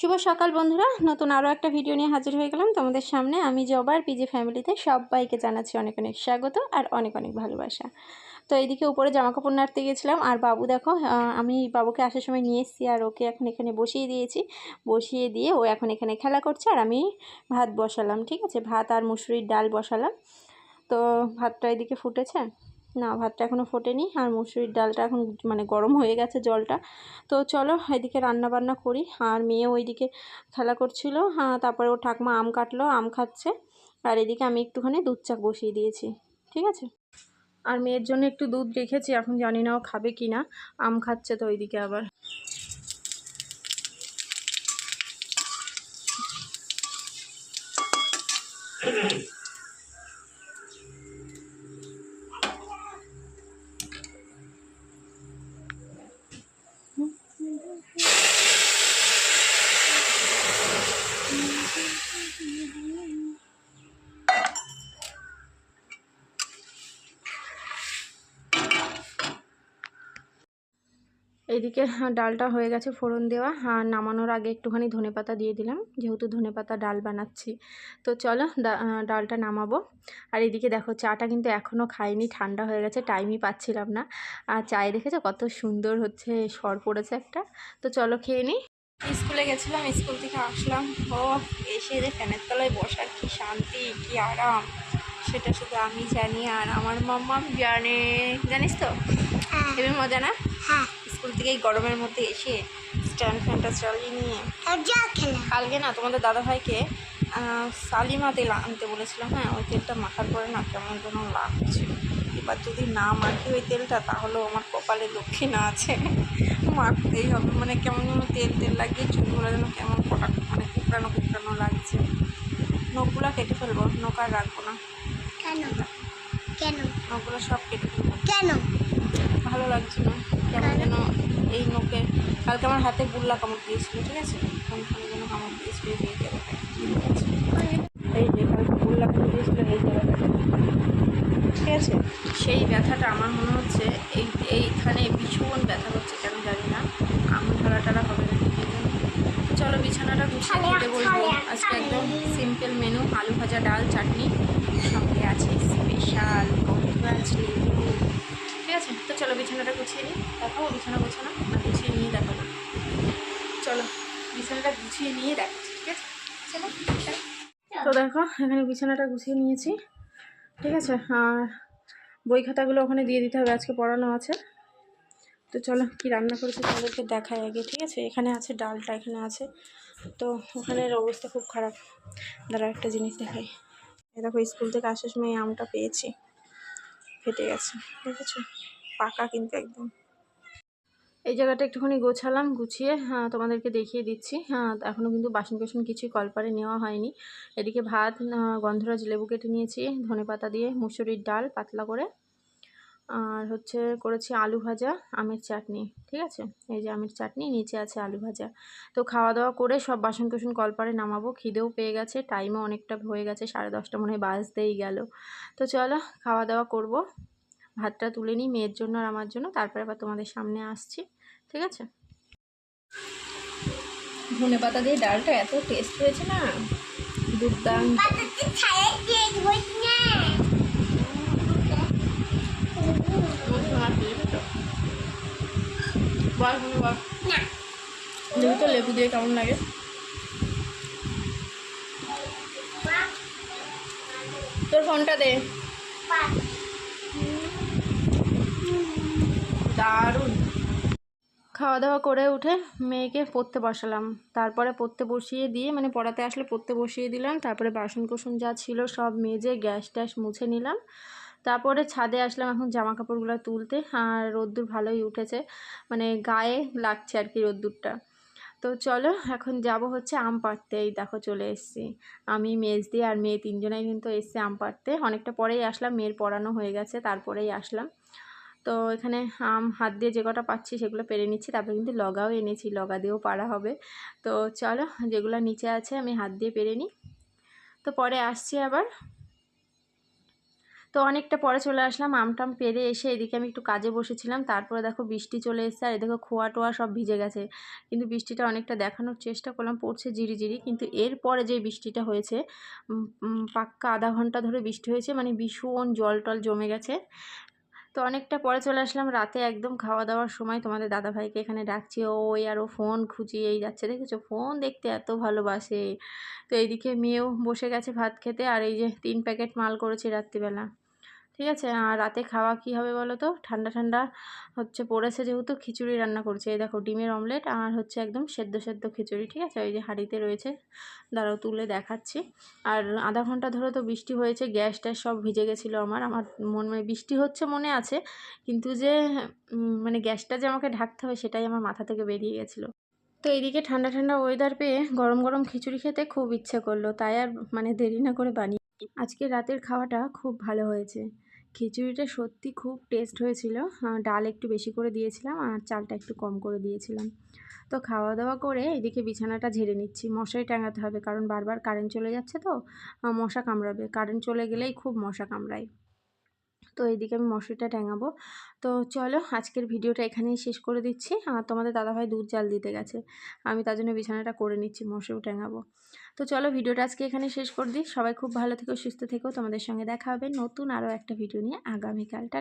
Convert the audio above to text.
শুভ সকাল বন্ধুরা। নতুন আরও একটা ভিডিও নিয়ে হাজির হয়ে গেলাম তোমাদের সামনে। আমি জবার পিজি ফ্যামিলিতে সবাইকে জানাচ্ছি অনেক অনেক স্বাগত আর অনেক অনেক ভালোবাসা। তো এইদিকে উপরে জামা কাপড় নাড়তে গেছিলাম আর বাবু দেখো আমি বাবুকে আসার সময় নিয়ে এসেছি আর ওকে এখন এখানে বসিয়ে দিয়েছি। বসিয়ে দিয়ে ও এখন এখানে খেলা করছে আর আমি ভাত বসালাম, ঠিক আছে? ভাত আর মুসুরির ডাল বসালাম। তো ভাতটা এদিকে ফুটেছে। না, ভাতটা এখনও ফোটেনি আর মুসুরির ডালটা এখন মানে গরম হয়ে গেছে জলটা। তো চলো এদিকে রান্না বান্না করি। আর মেয়ে ওইদিকে খেলা করছিল। হ্যাঁ তারপরে ও ঠাকমা আম কাটলো, আম খাচ্ছে। আর এদিকে আমি একটুখানি দুধ চাক বসিয়ে দিয়েছি। ঠিক আছে? আর মেয়ের জন্য একটু দুধ রেখেছি, এখন জানি না ও খাবে কি না। আম খাচ্ছে তো ওইদিকে আবার। এইদিকে ডালটা হয়ে গেছে ফোড়ন দেওয়া। আর নামানোর আগে একটুখানি ধনেপাতা দিয়ে দিলাম যেহেতু ধনেপাতা ডাল বানাচ্ছি। তো চলো ডালটা নামাবো। আর এদিকে দেখো চাটা কিন্তু এখনও খাইনি ঠান্ডা হয়ে গেছে টাইমই পাচ্ছিলাম না। আর চায়ে দেখেছ কত সুন্দর হচ্ছে সর পড়েছে একটা। তো চলো খেয়ে নিই স্কুলে গেছিলাম স্কুল থেকে আসলাম। ও এসে যে ফ্যানের তলায় বসার কি শান্তি কি আরাম। সেটা শুধু আমি জানি আর আমার মাম্মা জানে। জানিস তো? হ্যাঁ। হেবি মজা না? হ্যাঁ। স্কুল থেকে গরমের মধ্যে এসে স্ট্যান্ড ফ্যানটা চালিয়ে নিয়ে কালকে না তোমাদের দাদাভাইকে সালিমা তেল আনতে বলেছিলাম হ্যাঁ ওই তেলটা মাখার পরে না কেমন যেন লাগছে। এবার যদি না মাখি ওই তেলটা তাহলেও আমার কপালে দক্ষিণা আছে। মাখতেই হবে মানে কেমন যেন তেল তেল লাগিয়ে চুলগুলো যেন কেমন কটা মানে কুকড়ানো কুকড়ানো লাগছে। নখগুলো কেটে ফেলব নখ আর রাখব না। কেন? কেন? নখগুলো সব কেটে ফেলব। কেন? ভালো লাগছে না। কেমন যেন এই নোকে কালকে আমার হাতে বুল্লা কামড় দিয়েছিল ঠিক আছে? কোনখানে যেন কামড় দিয়েছিল এই জায়গাটা এই যে কালকে বুল্লা কামড় দিয়েছিল এই জায়গাটা ঠিক আছে? সেই ব্যথাটা আমার মনে হচ্ছে এই এইখানে ভীষণ ব্যথা হচ্ছে কেন জানি না। আঙুল ঠালা টালা হবে না চলো বিছানাটা গুছিয়ে খেতে বলব আজকে একদম সিম্পল মেনু আলু ভাজা ডাল চাটনি। সঙ্গে আছে স্পেশাল কম্পাস লেবু ঠিক আছে? তো চলো বিছানাটা গুছিয়ে নিই। দেখাবো, বিছানা গোছানো না গুছিয়ে নিয়ে দেখাবো। চলো, বিছানাটা গুছিয়ে নিয়ে দেখাচ্ছি, ঠিক আছে? চলো তো দেখো, এখানে বিছানাটা গুছিয়ে নিয়েছি, ঠিক আছে? আর বই খাতাগুলো ওখানে দিয়ে দিতে হবে, আজকে পড়ানো আছে। তো চলো, কি রান্না করেছি তোমাদেরকে দেখাই আগে, ঠিক আছে? এখানে আছে ডালটা, এখানে আছে। তো ওখানের অবস্থা খুব খারাপ। দাঁড়া একটা জিনিস দেখাই। দেখো, স্কুল থেকে আসার সময় আমটা পেয়েছি। ফেটে গেছে, দেখেছ? পাকা কিন্তু একদম। এই জায়গাটা একটুখানি গোছালাম, গুছিয়ে হ্যাঁ তোমাদেরকে দেখিয়ে দিচ্ছি। হ্যাঁ এখনও কিন্তু বাসন কোসন কিছুই কলপারে নেওয়া হয়নি। এদিকে ভাত গন্ধরাজ লেবু কেটে নিয়েছি, ধনে পাতা দিয়ে, মুসুরির ডাল পাতলা করে। আর হচ্ছে করেছি আলু ভাজা, আমের চাটনি, ঠিক আছে? এই যে আমের চাটনি, নিচে আছে আলু ভাজা। তো খাওয়া দাওয়া করে সব বাসন কোসন কলপারে নামাবো, খিদেও পেয়ে গেছে টাইমও অনেকটা হয়ে গেছে, সাড়ে দশটা মনে হয় বাজতেই গেল। তো চলো খাওয়া দাওয়া করব। ভাতটা তুলে নিই মেয়ের জন্য আর আমার জন্য, তারপরে আবার তোমাদের সামনে আসছি, ঠিক আছে? ধনে পাতা দিয়ে ডালটা এত টেস্ট হয়েছে না, দুর্দান্ত। তো লেবু দিয়ে কেমন লাগে। তোর ফোনটা দে পাত দারুণ। খাওয়া দাওয়া করে উঠে মেয়েকে পড়তে বসালাম। তারপরে পড়তে বসিয়ে দিয়ে মানে পড়াতে আসলে পড়তে বসিয়ে দিলাম। তারপরে বাসন কোসন যা ছিল সব মেজে গ্যাস ট্যাস মুছে নিলাম। তারপরে ছাদে আসলাম এখন জামা কাপড়গুলো তুলতে। আর রোদ্দুর ভালোই উঠেছে। মানে গায়ে লাগছে আর কি রোদ্দুরটা। তো চলো, এখন যাব হচ্ছে আম পাড়তে। এই দেখো চলে এসেছি। আমি, মেজদি আর মেয়ে তিনজনাই কিন্তু এসছে আম পাড়তে। অনেকটা পরেই আসলাম, মেয়ের পড়ানো হয়ে গেছে, তারপরেই আসলাম। তো এখানে আম, হাত দিয়ে যে কটা পাচ্ছি সেগুলো পেরে নিচ্ছি, তারপরে কিন্তু লগাও এনেছি, লগা দিয়েও পাড়া হবে। তো চলো, যেগুলো নিচে আছে আমি হাত দিয়ে পেরে নিই। তো পরে আসছি আবার। তো অনেকটা পরে চলে আসলাম আমটাম পেরে এসে এদিকে আমি একটু কাজে বসেছিলাম, তারপরে দেখো বৃষ্টি চলে এসেছে, আর এদিকে খোয়া টোয়া সব ভিজে গেছে। কিন্তু বৃষ্টিটা অনেকটা দেখানোর চেষ্টা করলাম, পড়ছে জিরি জিরি কিন্তু এরপরে যে বৃষ্টিটা হয়েছে পাক্কা আধা ঘণ্টা ধরে বৃষ্টি হয়েছে মানে ভীষণ জল টল জমে গেছে। তো অনেকটা পরে চলে আসলাম। রাতে একদম খাওয়া দাওয়ার সময় তোমাদের দাদাভাইকে এখানে ডাকছি ওই আরও ফোন খুঁজিয়েই যাচ্ছে। দেখেছ? ফোন দেখতে এত ভালোবাসে। তো এইদিকে মেয়েও বসে গেছে ভাত খেতে, আর এই যে তিন প্যাকেট মাল করেছি রাত্রিবেলা। ঠিক আছে? আর রাতে খাওয়া কী হবে বলো তো ঠান্ডা ঠান্ডা হচ্ছে পড়েছে যেহেতু খিচুড়ি রান্না করছে। এই দেখো ডিমের অমলেট আর হচ্ছে একদম সেদ্ধ সেদ্ধ খিচুড়ি, ঠিক আছে? ওই যে হাঁড়িতে রয়েছে। দাঁড়াও তুলে দেখাচ্ছি। আর আধা ঘণ্টা ধরে তো বৃষ্টি হয়েছে, গ্যাস ট্যাস সব ভিজে গেছিল আমার। আমার মন মানে বৃষ্টি হচ্ছে মনে আছে, কিন্তু যে মানে গ্যাসটা যে আমাকে ঢাকতে হবে সেটাই আমার মাথা থেকে বেরিয়ে গেছিল। তো এইদিকে ঠান্ডা ঠান্ডা ওয়েদার পেয়ে গরম গরম খিচুড়ি খেতে খুব ইচ্ছে করল। তাই আর মানে দেরি না করে বানিয়ে আজকে রাতের খাওয়াটা খুব ভালো হয়েছে। খিচুড়িটা সত্যি খুব টেস্ট হয়েছিল। ডাল একটু বেশি করে দিয়েছিলাম আর চালটা একটু কম করে দিয়েছিলাম। তো খাওয়া দাওয়া করে এদিকে বিছানাটা ঝেড়ে নিচ্ছি। মশারি টাঙাতে হবে কারণ বারবার কারেন্ট চলে যাচ্ছে তো মশা কামড়াবে। কারেন্ট চলে গেলেই খুব মশা কামড়ায়। তো এইদিকে আমি মশারিটা টাঙাবো। তো চলো আজকের ভিডিওটা এখানেই শেষ করে দিচ্ছি। তোমাদের দাদাভাই দুধ জাল দিতে গেছে। আমি তার জন্য বিছানাটা করে নিচ্ছি, মশারিও টাঙাবো। তো চলো ভিডিওটা আজকে এখানে শেষ করে দিই। সবাই খুব ভালো থেকো, সুস্থ থেকো। তোমাদের সঙ্গে দেখা হবে নতুন আরও একটা ভিডিও নিয়ে আগামীকালটা